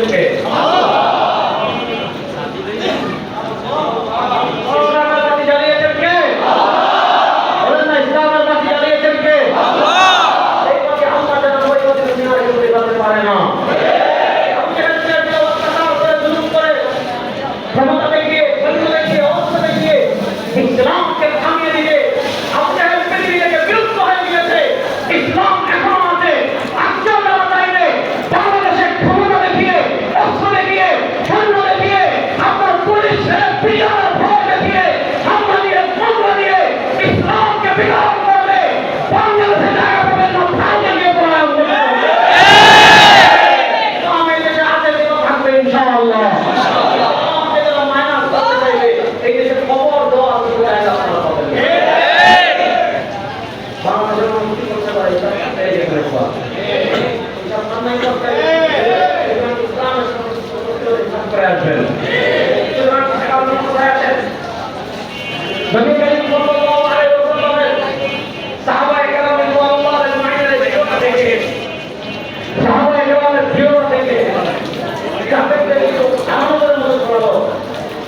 perché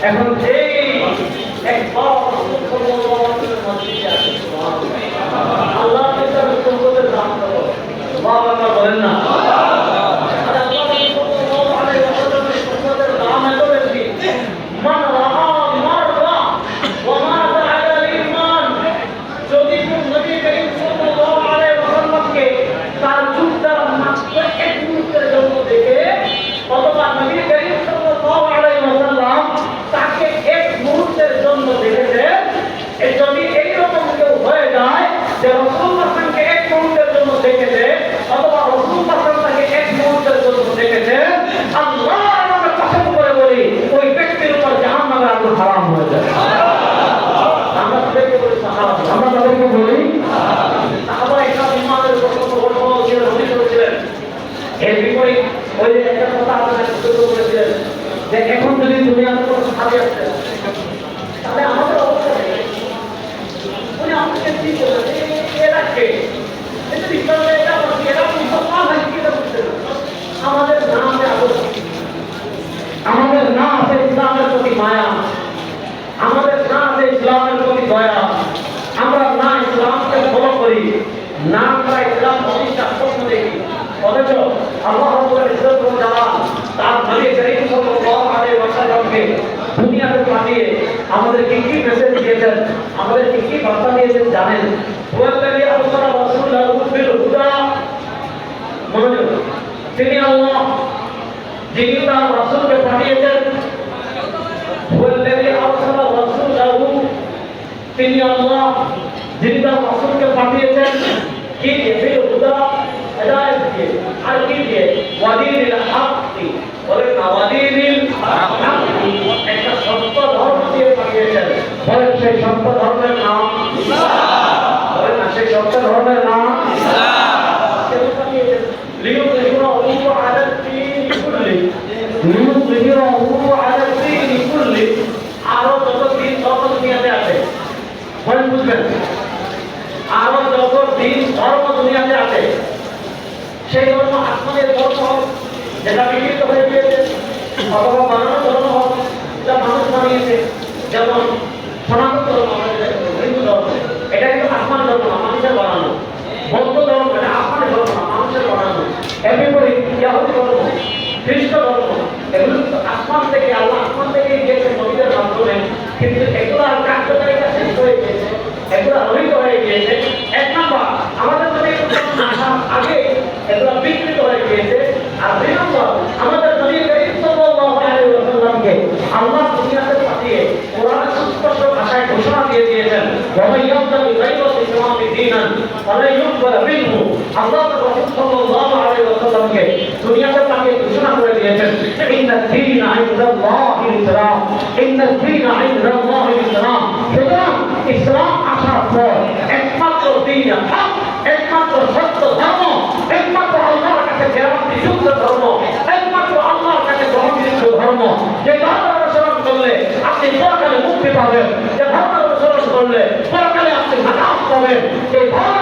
এখন এই একবার রাসূল সাল্লাল্লাহু আলাইহি ওয়াসাল্লামের মসজিদে আছে। আল্লাহ কিতাবের সম্পদের দাম কত? আল্লাহু আকবার বলেন না। আর আল্লাহ সাল্লাল্লাহু আলাইহি ওয়াসাল্লামের সম্পদের দাম এত বেশি। মান রাআ মাররা ওয়া মাতা আলা ঈমান। যদি কোন নবী করিম সাল্লাল্লাহু আলাইহি ওয়াসাল্লামকে তার যুগ দ্বারা মাত্র এক মুহূর্তের জন্য দেখে অথবা নবী করিম সাল্লাল্লাহু আলাইহি ওয়াসাল্লাম তাকে এক মুহূর্তের জন্য দেখেছে এ যদি এইরকম কেউ হয়ে যায় যে রসুল্লাহ খানকে এক মুহূর্তের জন্য দেখেছে অথবা রসুল্লাহ খান তাকে এক মুহূর্তের জন্য দেখেছে আল্লাহ নামে কসম করে বলি ওই ব্যক্তির উপর জাহান নামে আগুন হারাম হয়ে যায় আমরা তাদেরকে বলি সাহাবা আমরা তাদেরকে বলি সাহাবা একটা ইমানের প্রসঙ্গ বড় বড় ছিলেন উনি করেছিলেন এর বিপরীত ওই যে একটা কথা আপনাদের সতর্ক করেছিলেন যে এখন যদি দুনিয়াতে কোনো সাহাবি আসছে আমাদের না। আছে ইসলামের প্রতি মায়া আমাদের না আছে ইসলামের প্রতি দয়া আমরা না ইসলামকে ফলো করি, না আমরা ইসলাম প্রতিষ্ঠা স্বপ্ন দেখি অথচ আল্লাহ তার নবী দুনিয়াতে পাঠিয়ে আমাদেরকে কি মেসেজ দিয়েছেন আমাদেরকে কি বার্তা দিয়েছেন জানেন? ওয়াল্লাযী আরসালা রাসূলাহু বিল হুদা মনোযোগ। তিনি আল্লাহ, যিনি তার রাসূলকে পাঠিয়েছেন ওয়াল্লাযী আরসালা রাসূলাহু তিনি আল্লাহ, যিনি তার রাসূলকে পাঠিয়েছেন, কি দিয়ে বিল হুদা হেদায়েত দিয়ে, আর কি দিয়ে? ওয়াদিনিল হাক্কি। বলে না ওয়াদিনিল হাক্কি। একটা সত্য ধর্ম দিয়ে পাঠিয়েছেন বলেন সেই সত্য ধর্মের নাম। বলেন না, সেই সত্য ধর্মের নাম। আরও যত দিন ধর্ম দুনিয়াতে আছে। বুঝবেন? আরও যত দিন ধর্ম দুনিয়াতে আছে, সেই ধর্ম আসমানের ধর্ম হোক, যেটা বিকৃত হয়ে গিয়েছে, অথবা বানানো ধর্ম হোক, যেটা মানুষ বানিয়েছে যেমন সনাতন ধর্ম হিন্দু ধর্ম, এটা কিন্তু আসমান ধর্ম মানুষের বানানো। বৌদ্ধ ধর্ম এটা আসমানের ধর্ম মানুষের বানানো। এর বিপরীত ইয়াহুদি ধর্ম, খ্রিস্ট ধর্ম, এগুলো আসমান থেকে, আল্লাহ আসমান থেকে গিয়েছে নবীদের মাধ্যমে। কিন্তু এগুলো আর কার্যকারিতা শেষ হয়ে গিয়েছে, এগুলো রহিত হয়ে গিয়েছে। এক নাম্বার, আমাদের আসার আগে এগুলো বিকৃত হয়ে গিয়েছে। আর দুই নম্বর, আমাদের ওয়াসাল্লামকে আল্লাহ তাহলে ইউকবাল মিনহু আল্লাহ রাসূল সাল্লাল্লাহু আলাইহি ওয়াসাল্লামকে দুনিয়াতে তাকে ঘোষণা করে দিয়েছেন ইন্না দীন ইনদাল্লাহি ইসলাম। ইন্না দীন ইনদাল্লাহি ইসলাম। সুতরাং ইসলাম আসার পর একমাত্র দীন হক, একমাত্র সত্য ধর্ম, একমাত্র আল্লাহর কাছে গ্যারান্টি যুক্ত ধর্ম, একমাত্র আল্লাহর কাছে গ্রহণযোগ্য ধর্ম। যে ধর্ম অনুসরণ করলে আপনি পরকালে মুক্তি পাবেন, যে ধর্ম অনুসরণ করলে পরকালে আপনি হাতাশ পাবেন। সেই ধর্ম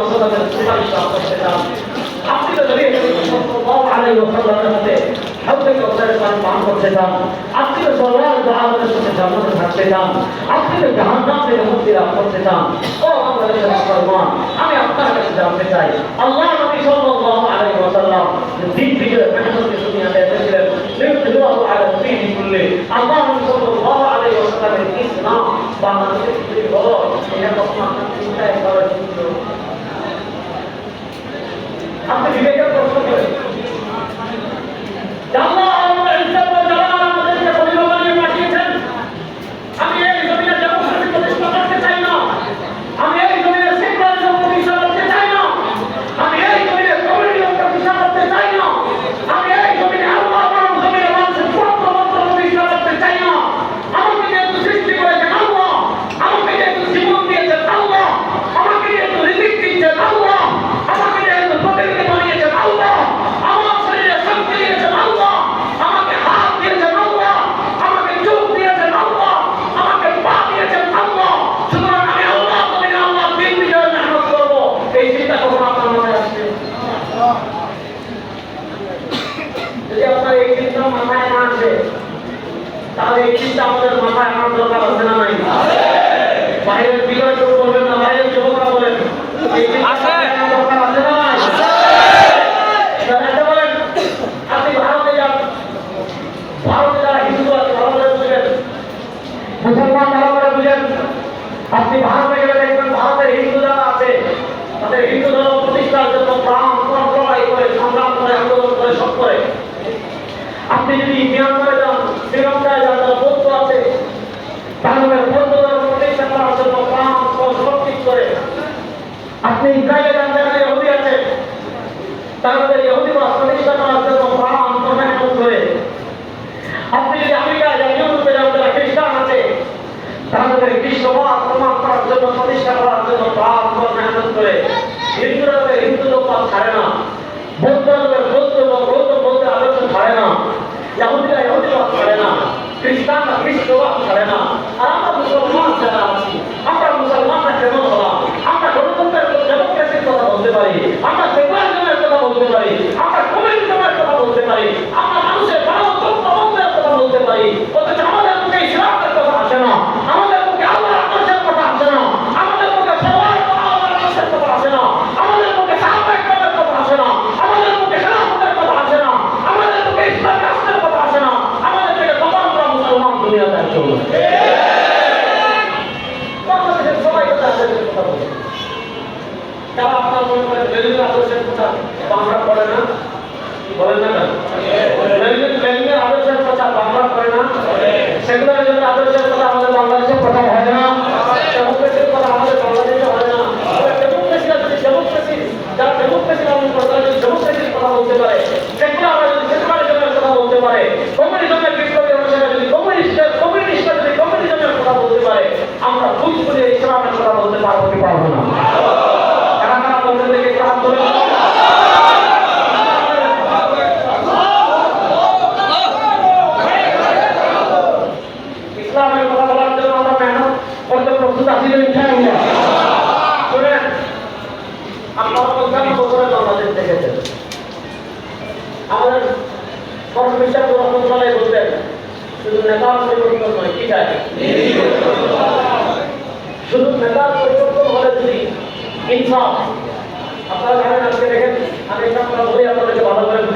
ওয়াসাল্লামের সুপারিশ করতে চান। আপনি তো নবী সাল্লাল্লাহু আলাইহি ওয়াসাল্লামের সাথে হাউজে কাউসারের পানি পান করতে চান। আপনি তো সাল্লাল্লাহু আলাইহি সাথে জান্নাতে থাকতে চান। আপনি তো জাহান্নাম থেকে মুক্তি লাভ করতে চান। ও বাংলাদেশের মুসলমান, আমি আপনার কাছে জানতে চাই, আল্লাহ নবী সাল্লাল্লাহু আলাইহি ওয়াসাল্লাম দিন বিজয় কখন চিন্তায় করার জন্য আপনি বিবেকের প্রশ্ন করেন আল্লাহ আমাদের ইজ্জত ও জালাল আমাদেরকে খলিফা বানিয়ে পাঠিয়েছেন আমি এই জমিনে ডেমোক্রেসি প্রতিষ্ঠা করতে চাই না আমি এই জমিনে সেকুলারিজম প্রতিষ্ঠা করতে চাই না আমি এই জমিনে কমিউনিজম প্রতিষ্ঠা করতে চাই না আমি এই জমিনে আল্লাহ বরং জমিনে মানুষের পুরোত্ব মন্ত্র প্রতিষ্ঠা করতে চাই না আমাকে যেহেতু সৃষ্টি করেছেন আল্লাহ আমাকে যেহেতু জীবন দিয়েছেন আল্লাহ আমাকে যেহেতু রিজিক দিচ্ছেন আল্লাহ আমাকে যেহেতু প্রতিনিধি বানিয়েছেন আল্লাহ আমার শরীরে শক্তি দিয়েছেন আল্লাহ আমাকে হাত দিয়েছেন আল্লাহ আমাকে চোখ দিয়েছেন আল্লাহ আমাকে পা দিয়েছেন আল্লাহ সুতরাং আমি আল্লাহ বলি না আল্লাহ দিন বিজয় মেহনত করব এই চিন্তা কখন আপনার মনে আসছে যদি আপনার এই চিন্তা মাথায় না আসে তাহলে এই চিন্তা আমাদের মাথায় আনার দরকার আছে না নাই বাইরের বিজয় কেউ বলবেন না বাইরের যুবকরা বলেন। আছে। মুসলমান ভালো করে বুঝেন। আপনি ভারতে গেলে দেখবেন ভারতের হিন্দু যারা আছে তাদের হিন্দু ধর্ম প্রতিষ্ঠার জন্য প্রাণ প্রাণ লড়াই করে সংগ্রাম করে আন্দোলন করে সব করে। আপনি যদি মিয়ানমারে যান শ্রীলঙ্কায় যান তারা বৌদ্ধ আছে তাহলে বৌদ্ধ ধর্ম প্রতিষ্ঠা করার জন্য প্রাণ প্রাণ সমর্পিত করে আপনি ইসরায়েলের যেখানে ইহুদি আছে, তাহলে ইহুদিবাদ প্রতিষ্ঠা করার জন্য প্রাণ মেহনত করে। আপনি যদি আমেরিকা যান ইউরোপে যান যারা খ্রিস্টান আছে, তাহলে বিশ্ববাদ প্রমাণ করার জন্য, প্রতিষ্ঠা করার জন্য হিন্দুরা তাদের হিন্দু লোক ছাড়ে না।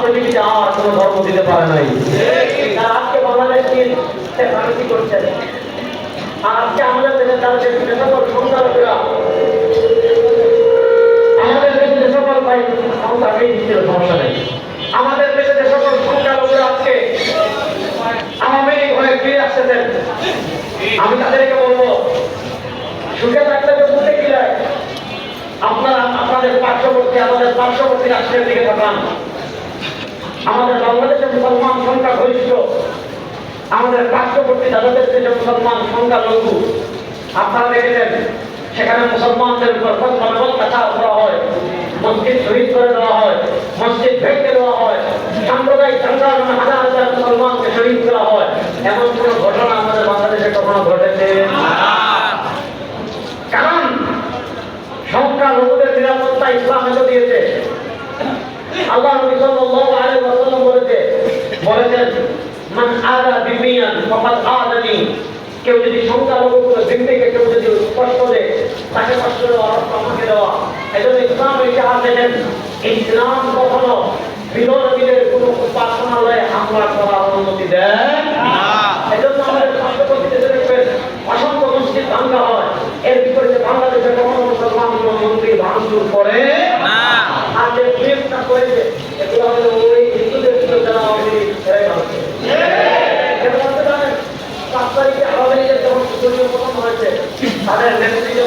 পৃথিবীতে আর কোনো ধর্ম দিতে পারে নাই। আজকে বাংলাদেশ করছেন। আজকে আমাদের দেশে তারা যে সকল সংখ্যালঘুরা আমাদের দেশে যে সকল ভাই সংখ্যা নেই ছিল সমস্যা নেই। আমাদের দেশে যে সকল সংখ্যালঘুরা আজকে আওয়ামী হয়ে ফিরে আসতেছেন, আমি তাদেরকে বলব, সুখে থাকলে তো মুখে গিলায় আপনারা, আপনাদের পার্শ্ববর্তী, আমাদের পার্শ্ববর্তী রাষ্ট্রের দিকে তাকান। আমাদের বাংলাদেশের মুসলমান সংখ্যা গরিষ্ঠ আমাদের পার্শ্ববর্তী দাদাদের যে মুসলমান সংখ্যা লঘু। আপনারা দেখেছেন, সেখানে মুসলমানদের উপর মানবত কাটা করা হয়, মসজিদ শহীদ করে দেওয়া হয়, মসজিদ ভেঙে দেওয়া হয়, সাম্প্রদায়িক সংগ্রামে হাজার হাজার মুসলমানকে শহীদ করা হয়। এমন কোনো ঘটনা আমাদের বাংলাদেশে কখনো ঘটেছে? কারণ, সংখ্যা লঘুদের নিরাপত্তা ইসলাম এনে দিয়েছে। আল্লাহ নবী সাল্লাল্লাহু আলাইহি ওয়াসাল্লাম বলেছে বলেছেন মান আদা আদানি কেউ যদি সংখ্যালঘু কোনো জিম্মিকে কেউ যদি কষ্ট দেয় তাকে কষ্ট দেওয়া অর্থ আমাকে দেওয়া। এজন্য ইসলাম ইতিহাস দেখেন ইসলাম কখনো বিরোধীদের কোনো উপাসনালয়ে হামলা করার অনুমতি দেয় এজন্য আমাদের পার্শ্ববর্তী দেখবেন অসংখ্য মসজিদ ভাঙ্গা হয় এর বিপরীতে বাংলাদেশে কখনো মুসলমান কোনো মন্দির ভাঙচুর করে আর যে করেছে এগুলো হলো ওই হিন্দুদের ছিল যারা আমাদের ছেড়ে ভাঙছে এটা বলতে পারেন পাঁচ তারিখে আওয়ামী লীগের যখন সুদলীয় পতন হয়েছে। তাদের নেতৃত্বে